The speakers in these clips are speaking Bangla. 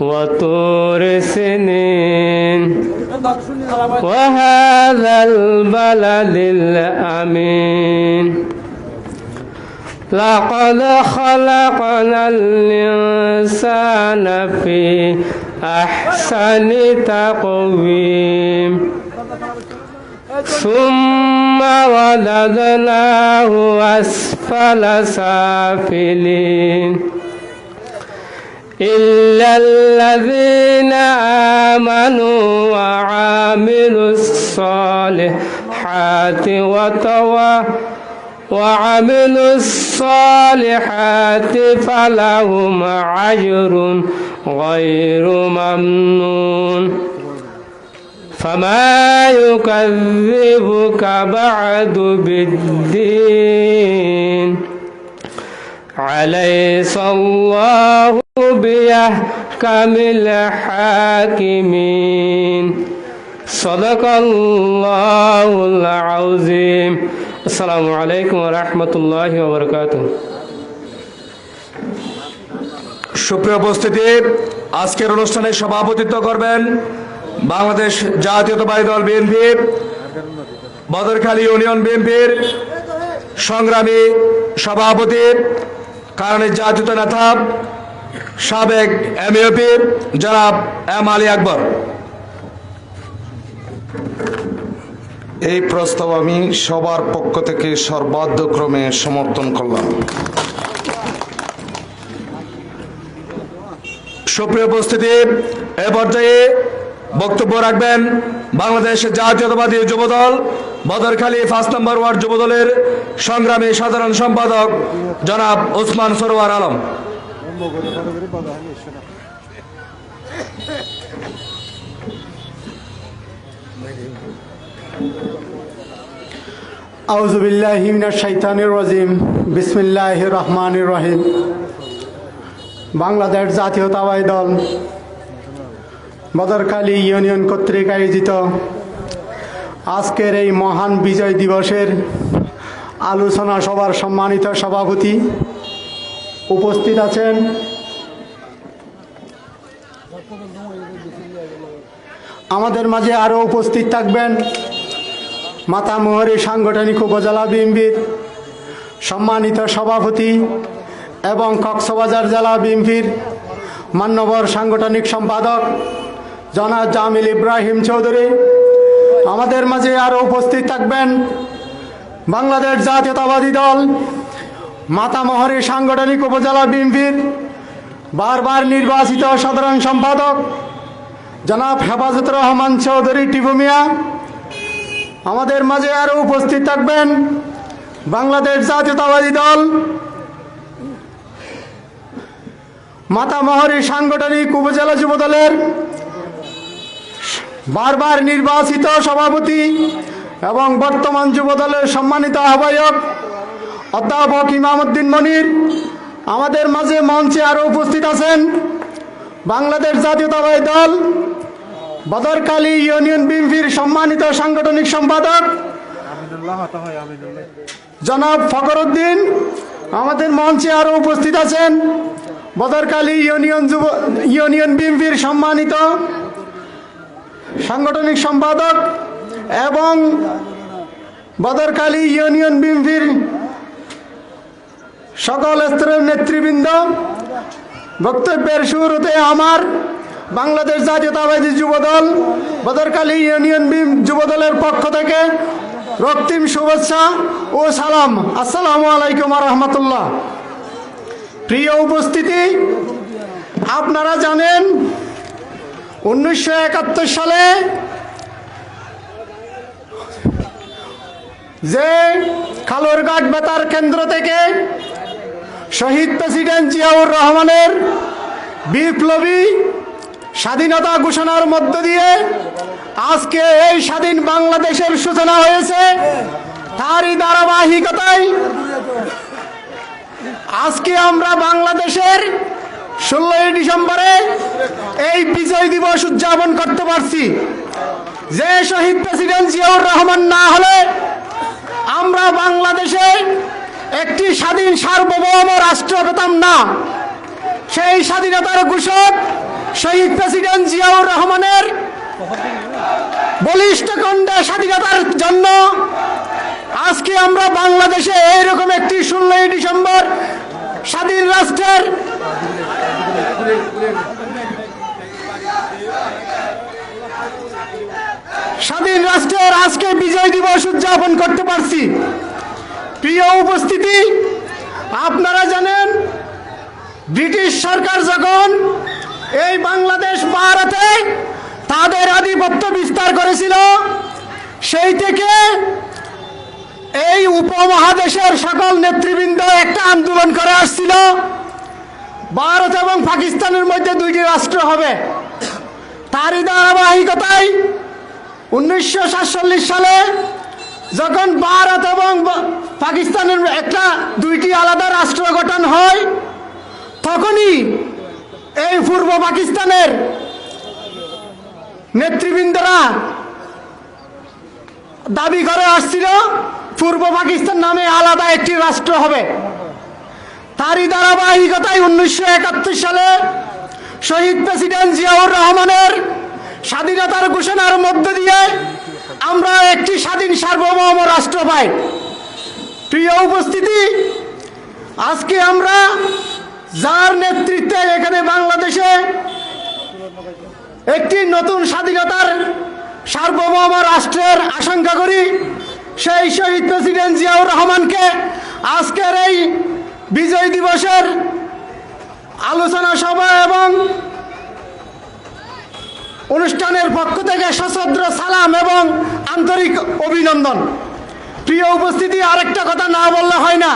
وطور سنين وهذا البلد الأمين. لقد خلقنا الإنسان في أحسن تقويم. ثم رددناه أسفل سافلين. إلا الذين آمنوا وعاملوا الصالحات وتوا وعملوا الصالحات فلهم أجر غير ممنون. فما يكذبك بعد بالدين. عليس الله بيحكم الحاكمين صدق الله العظيم السلام عليكم ورحمة الله وبركاته সুপ্রিয় উপস্থিতি আজকের অনুষ্ঠানে সভাপতিত্ব করবেন বাংলাদেশ জাতীয়তাবাদী দল বিএনপি বদরখালী ইউনিয়ন বিএনপির সংগ্রামী সভাপতি কারণের জাতীয়তা নেতা সাবেক এমইউপি জনাব এম আলী আকবর। এই প্রস্তাব আমি সবার পক্ষ থেকে সর্বাধ্যক্রমে সমর্থন করলাম। সুপ্রিয় উপস্থিতি, এ পর্যায়ে বক্তব্য রাখবেন বাংলাদেশ জাতীয়তাবাদী যুবদল বদরখালী পাঁচ নম্বর ওয়ার্ড যুবদলের সংগ্রামী সাধারণ সম্পাদক জনাব ওসমান সরোয়ার আলম। আউজুবিল্লাহিমিনাশাইতানির বিসমিল্লাহ রহমান রহিম। বাংলাদেশ জাতীয়তাবাদী দল বদরকালী ইউনিয়ন কর্তৃক আয়োজিত আজকের এই মহান বিজয় দিবসের আলোচনা সভার সম্মানিত সভাপতি উপস্থিত আছেন। আমাদের মাঝে আরও উপস্থিত থাকবেন মাতামোহরি সাংগঠনিক উপজেলা বিএমপির সম্মানিত সভাপতি এবং কক্সবাজার জেলা বিএমপির মান্যবর সাংগঠনিক সম্পাদক জনাব জামিল ইব্রাহিম চৌধুরী। আমাদের মাঝে আরও উপস্থিত থাকবেন বাংলাদেশ জাতীয়তাবাদী দল মাতামোহরি সাংগঠনিক উপজেলা বিএমপির বারবার নির্বাচিত সাধারণ সম্পাদক জনাব হেফাজত রহমান চৌধুরী টিপু মিয়া আমাদের মাঝে আরও উপস্থিত থাকবেন বাংলাদেশ জাতীয়তাবাদী দল। মাতামহরী সাংগঠনিক উপজেলা যুবদলের বারবার নির্বাচিত সভাপতি এবং বর্তমান যুবদলের সম্মানিত আহ্বায়ক অধ্যাপক ইমামুদ্দিন মনির, আমাদের মাঝে মঞ্চে আরও উপস্থিত আছেন বাংলাদেশ জাতীয়তাবাদী দল, বদরকালী ইউনিয়ন বিএনপির সম্মানিত সাংগঠনিক সম্পাদক জনাব ফকরুদ্দিন আমাদের মঞ্চে আরও উপস্থিত আছেন বদরকালী ইউনিয়ন যুব, ইউনিয়ন বিএনপির সম্মানিত সাংগঠনিক সম্পাদক এবং বদরকালী ইউনিয়ন বিএনপির সকল স্তরের নেতৃবৃন্দ, বক্তব্যের শুরুতে আমার বাংলাদেশ জাতীয়তাবাদী যুবদল, বদরকালী ইউনিয়ন বিম যুবদলের পক্ষ থেকে রক্তিম শুভেচ্ছা ও সালাম। আসসালামু আলাইকুম রহমতুল্লাহ। প্রিয় উপস্থিতি, আপনারা জানেন উনিশশো একাত্তর সালে যে খালুরঘাট বেতার কেন্দ্র থেকে শহীদ প্রেসিডেন্ট জিয়াউর রহমানের বিপ্লবী স্বাধীনতা ঘোষণার মধ্য দিয়ে আজকে এই স্বাধীন বাংলাদেশের সূচনা হয়েছে। তারই ধারাবাহিকতায় আজকে আমরা বাংলাদেশের ষোলোই ডিসেম্বরে এই বিজয় দিবস উদযাপন করতে পারছি। যে শহীদ প্রেসিডেন্ট জিয়াউর রহমান না হলে আমরা বাংলাদেশে একটি স্বাধীন সার্বভৌম রাষ্ট্র পেতাম না। সেই স্বাধীনতার ঘোষক শহীদ প্রেসিডেন্ট জিয়াউর রহমানের বলিষ্ঠ কণ্ঠে স্বাধীনতার জন্য আজকে আমরা বাংলাদেশে এইরকম একটি ষোলোই ডিসেম্বর স্বাধীন রাষ্ট্রের স্বাধীন রাষ্ট্রের আজকে বিজয় দিবস উদযাপন করতে পারছি। প্রিয় উপস্থিতি, আপনারা জানেন, ব্রিটিশ সরকার যখন এই বাংলাদেশ ভারতে তাদের আধিপত্য বিস্তার করেছিল, সেই থেকে এই উপমহাদেশের সকল নেতৃবৃন্দ একটা আন্দোলন করে আসছিল। ভারত এবং পাকিস্তানের মধ্যে দুইটি রাষ্ট্র হবে। তারই ধারাবাহিকতায় উনিশশো সাতচল্লিশ সালে যখন ভারত এবং পাকিস্তানের একটা দুইটি আলাদা রাষ্ট্র গঠন হয়, তখনই এই পূর্ব পাকিস্তানের নেতৃবৃন্দরা দাবি করে আসছিল, পূর্ব পাকিস্তান নামে আলাদা একটি রাষ্ট্র হবে। তারই ধারাবাহিকতায় উনিশশো একাত্তর সালে শহীদ প্রেসিডেন্ট জিয়াউর রহমানের স্বাধীনতার ঘোষণার মধ্য দিয়ে আমরা একটি স্বাধীন সার্বভৌম রাষ্ট্র পাই প্রিয় উপস্থিতি, আজকে আমরা যার নেতৃত্বে এখানে বাংলাদেশে একটি নতুন স্বাধীনতার সার্বভৌম রাষ্ট্রের আশঙ্কা করি, সেই শহীদ প্রেসিডেন্ট জিয়াউর রহমানকে আজকের এই বিজয় দিবসের আলোচনা সভা এবং অনুষ্ঠানের পক্ষ থেকে সশস্ত্র সালাম এবং আন্তরিক অভিনন্দন। প্রিয় উপস্থিতি, আরেকটা কথা না বললে হয় না।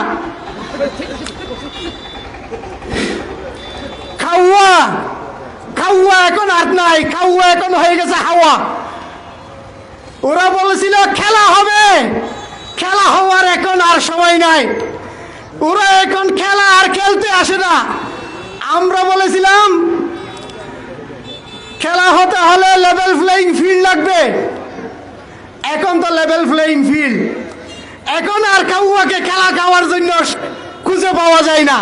খাওয়া খাওয়া এখন আর নাই, খাওয়া এখন হয়ে গেছে হাওয়া। ওরা বলেছিল, খেলা হবে। খেলা হওয়ার এখন আর সময় নাই। ওরা এখন খেলা আর খেলতে আসে না। আমরা বলেছিলাম খেলা হতে হলে প্লেইং ফিল্ড লাগবে। এখন তো লেভেল প্লেইং ফিল্ড এখন আর কাউয়াকে খেলা খাওয়ার জন্য খুঁজে পাওয়া যায় না।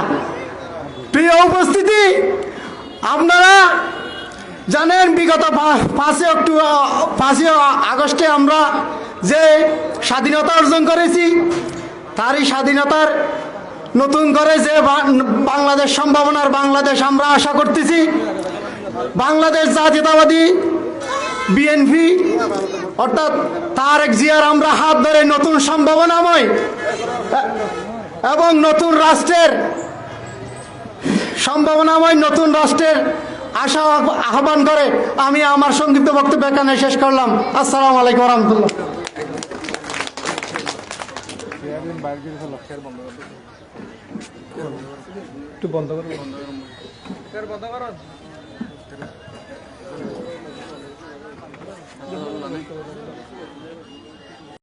প্রিয় উপস্থিতি, আপনারা জানেন বিগত পাঁচই অক্টোবর পাঁচই আগস্টে আমরা যে স্বাধীনতা অর্জন করেছি, তারই স্বাধীনতার নতুন করে যে বাংলাদেশ সম্ভাবনার বাংলাদেশ আমরা আশা করতেছি। বাংলাদেশ জাতীয়তাবাদী বিএনপি অর্থাৎ তারেক জিয়ার আমরা হাত ধরে নতুন সম্ভাবনাময় এবং নতুন রাষ্ট্রের সম্ভাবনাময় নতুন রাষ্ট্রের আশা আহ্বান করে আমি আমার সংক্ষিপ্ত বক্তব্য এখানে শেষ করলাম। আসসালামু আলাইকুম রহমতুল্লাহ। そん。なね